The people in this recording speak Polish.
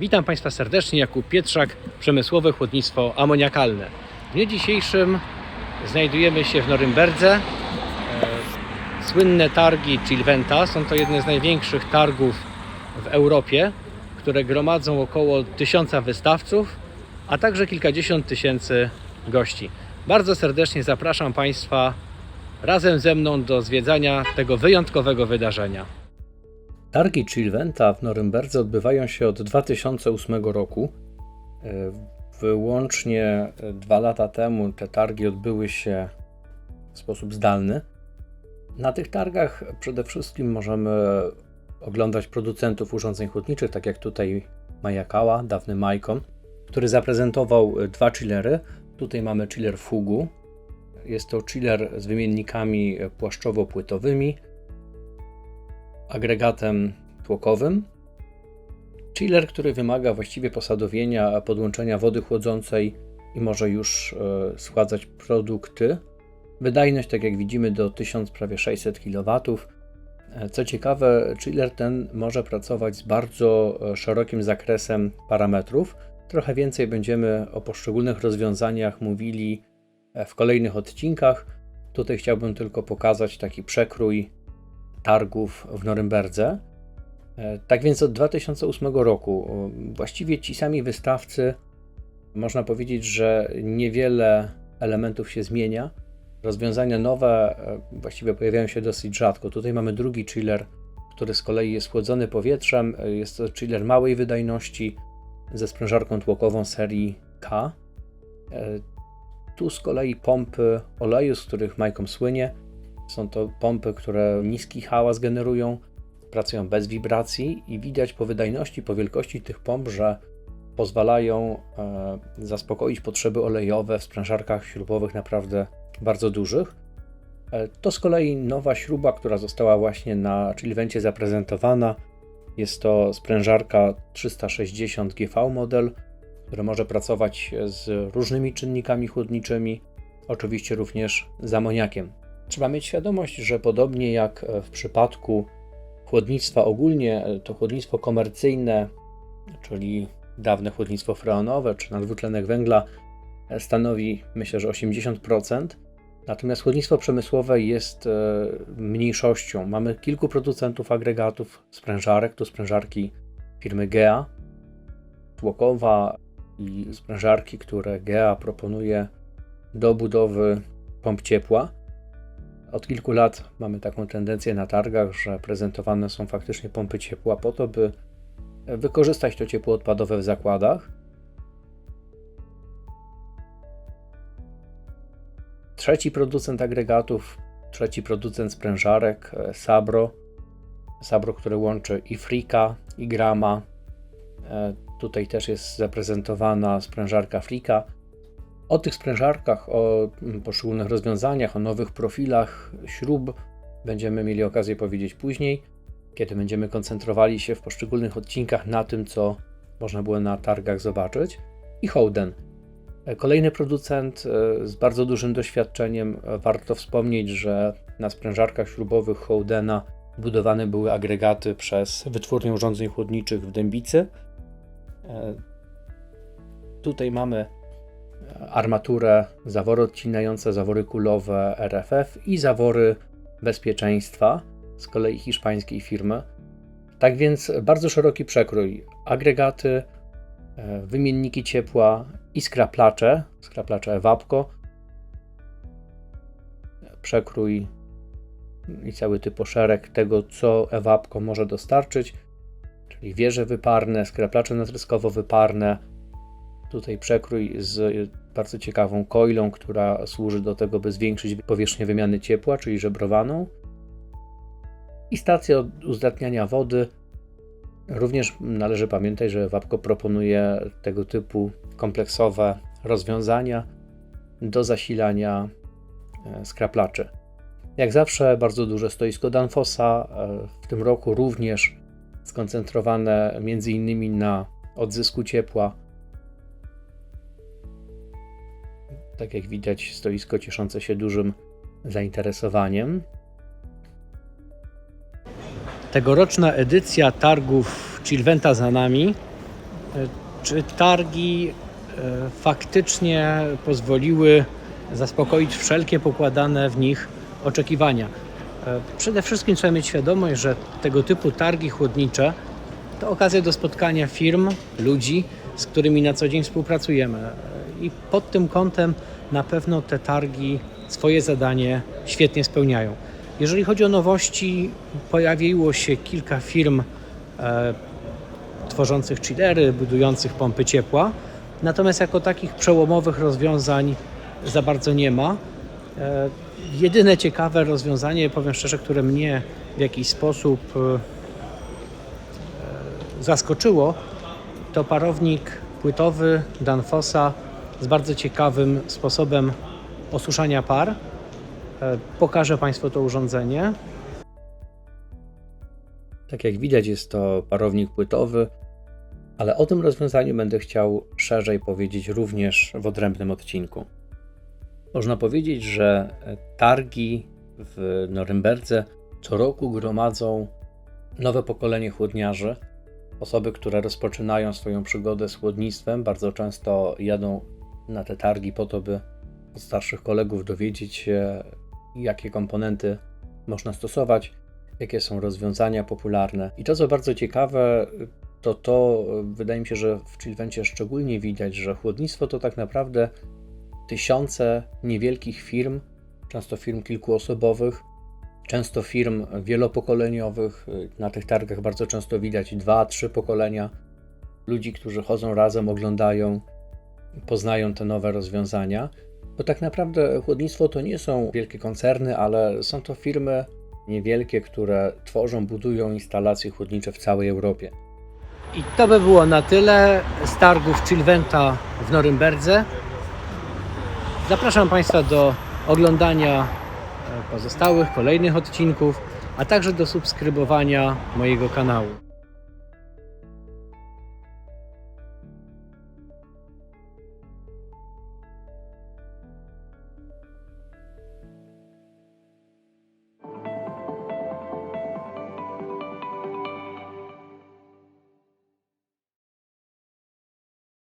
Witam Państwa serdecznie, Jakub Pietrzak, Przemysłowe Chłodnictwo Amoniakalne. W dniu dzisiejszym znajdujemy się w Norymberdze. E, Słynne targi Chilventa są to jedne z największych targów w Europie, które gromadzą około tysiąca wystawców, a także kilkadziesiąt tysięcy gości. Bardzo serdecznie zapraszam Państwa razem ze mną do zwiedzania tego wyjątkowego wydarzenia. Targi Chilventa w Norymberdze odbywają się od 2008 roku. E, Wyłącznie e, dwa lata temu te targi odbyły się w sposób zdalny. Na tych targach przede wszystkim możemy oglądać producentów urządzeń chłodniczych, tak jak tutaj Majakała, dawny Majkon, który zaprezentował e, dwa chillery. Tutaj mamy chiller Fugu. Jest to chiller z wymiennikami płaszczowo-płytowymi, agregatem tłokowym. Chiller, który wymaga właściwie posadowienia, podłączenia wody chłodzącej i może już e, schładzać produkty. Wydajność, tak jak widzimy, do 1000 prawie 600 kW. E, Co ciekawe, chiller ten może pracować z bardzo e, szerokim zakresem parametrów. Trochę więcej będziemy o poszczególnych rozwiązaniach mówili w kolejnych odcinkach. Tutaj chciałbym tylko pokazać taki przekrój targów w Norymberdze. E, Tak więc od 2008 roku właściwie ci sami wystawcy, można powiedzieć, że niewiele elementów się zmienia. Rozwiązania nowe e, właściwie pojawiają się dosyć rzadko. Tutaj mamy drugi chiller, który z kolei jest chłodzony powietrzem. E, Jest to chiller małej wydajności ze sprężarką tłokową serii K. Tu z kolei pompy oleju, z których Majkom słynie. Są to pompy, które niski hałas generują, pracują bez wibracji i widać po wydajności, po wielkości tych pomp, że pozwalają e, zaspokoić potrzeby olejowe w sprężarkach śrubowych naprawdę bardzo dużych. E, To z kolei nowa śruba, która została właśnie na Chilvencie zaprezentowana. Jest to sprężarka 360 GV model, która może pracować z różnymi czynnikami chłodniczymi, oczywiście również z amoniakiem. Trzeba mieć świadomość, że podobnie jak w przypadku chłodnictwa ogólnie, to chłodnictwo komercyjne, czyli dawne chłodnictwo freonowe czy na dwutlenek węgla stanowi myślę, że 80%. Natomiast chłodnictwo przemysłowe jest e, mniejszością. Mamy kilku producentów agregatów, sprężarek, to sprężarki firmy GEA, tłokowa i sprężarki, które GEA proponuje do budowy pomp ciepła. Od kilku lat mamy taką tendencję na targach, że prezentowane są faktycznie pompy ciepła po to, by wykorzystać to ciepło odpadowe w zakładach. Trzeci producent agregatów, trzeci producent sprężarek, e, Sabro. Sabro, które łączy i Frika, i Grama. E, Tutaj też jest zaprezentowana sprężarka Frika. O tych sprężarkach, o mm, poszczególnych rozwiązaniach, o nowych profilach śrub będziemy mieli okazję powiedzieć później, kiedy będziemy koncentrowali się w poszczególnych odcinkach na tym, co można było na targach zobaczyć. I Howden. E, Kolejny producent e, z bardzo dużym doświadczeniem. E, Warto wspomnieć, że na sprężarkach śrubowych Howdena budowane były agregaty przez wytwórnię urządzeń chłodniczych w Dębicy. Tutaj mamy armaturę, zawory odcinające, zawory kulowe RFF i zawory bezpieczeństwa z kolei hiszpańskiej firmy. Tak więc bardzo szeroki przekrój. Agregaty, e, wymienniki ciepła i skraplacze, skraplacze Ewapco. Przekrój i cały typoszereg tego, co Ewapco może dostarczyć, czyli wieże wyparne, skraplacze natryskowo-wyparne, Tutaj przekrój z bardzo ciekawą coilą, która służy do tego, by zwiększyć powierzchnię wymiany ciepła, czyli żebrowaną. I stacja uzdatniania wody. Również należy pamiętać, że Wapko proponuje tego typu kompleksowe rozwiązania do zasilania e, skraplaczy. Jak zawsze bardzo duże stoisko Danfossa, e, w tym roku również skoncentrowane m.in. na odzysku ciepła, tak jak widać, stoisko cieszące się dużym zainteresowaniem. Tegoroczna edycja targów Chilventa za nami. Czy targi e, faktycznie pozwoliły zaspokoić wszelkie pokładane w nich oczekiwania? E, Przede wszystkim trzeba mieć świadomość, że tego typu targi chłodnicze to okazja do spotkania firm, ludzi, z którymi na co dzień współpracujemy. I pod tym kątem na pewno te targi swoje zadanie świetnie spełniają. Jeżeli chodzi o nowości, pojawiło się kilka firm e, tworzących chillery, budujących pompy ciepła. Natomiast jako takich przełomowych rozwiązań za bardzo nie ma. E, Jedyne ciekawe rozwiązanie, powiem szczerze, które mnie w jakiś sposób e, zaskoczyło, to parownik płytowy Danfossa z bardzo ciekawym sposobem osuszania par. E, Pokażę Państwu to urządzenie. Tak jak widać, jest to parownik płytowy, ale o tym rozwiązaniu będę chciał szerzej powiedzieć również w odrębnym odcinku. Można powiedzieć, że targi w Norymberdze co roku gromadzą nowe pokolenie chłodniarzy. Osoby, które rozpoczynają swoją przygodę z chłodnictwem, bardzo często jadą na te targi po to, by od starszych kolegów dowiedzieć się, jakie komponenty można stosować, jakie są rozwiązania popularne. I to, co bardzo ciekawe, to to, wydaje mi się, że w Chilvencie szczególnie widać, że chłodnictwo to tak naprawdę tysiące niewielkich firm, często firm kilkuosobowych, często firm wielopokoleniowych. Na tych targach bardzo często widać dwa, trzy pokolenia ludzi, którzy chodzą razem, oglądają, poznają te nowe rozwiązania. Bo tak naprawdę chłodnictwo to nie są wielkie koncerny, ale są to firmy niewielkie, które tworzą, budują instalacje chłodnicze w całej Europie. I to by było na tyle z targów Chilventa w Norymberdze. Zapraszam Państwa do oglądania e, pozostałych, kolejnych odcinków, a także do subskrybowania mojego kanału.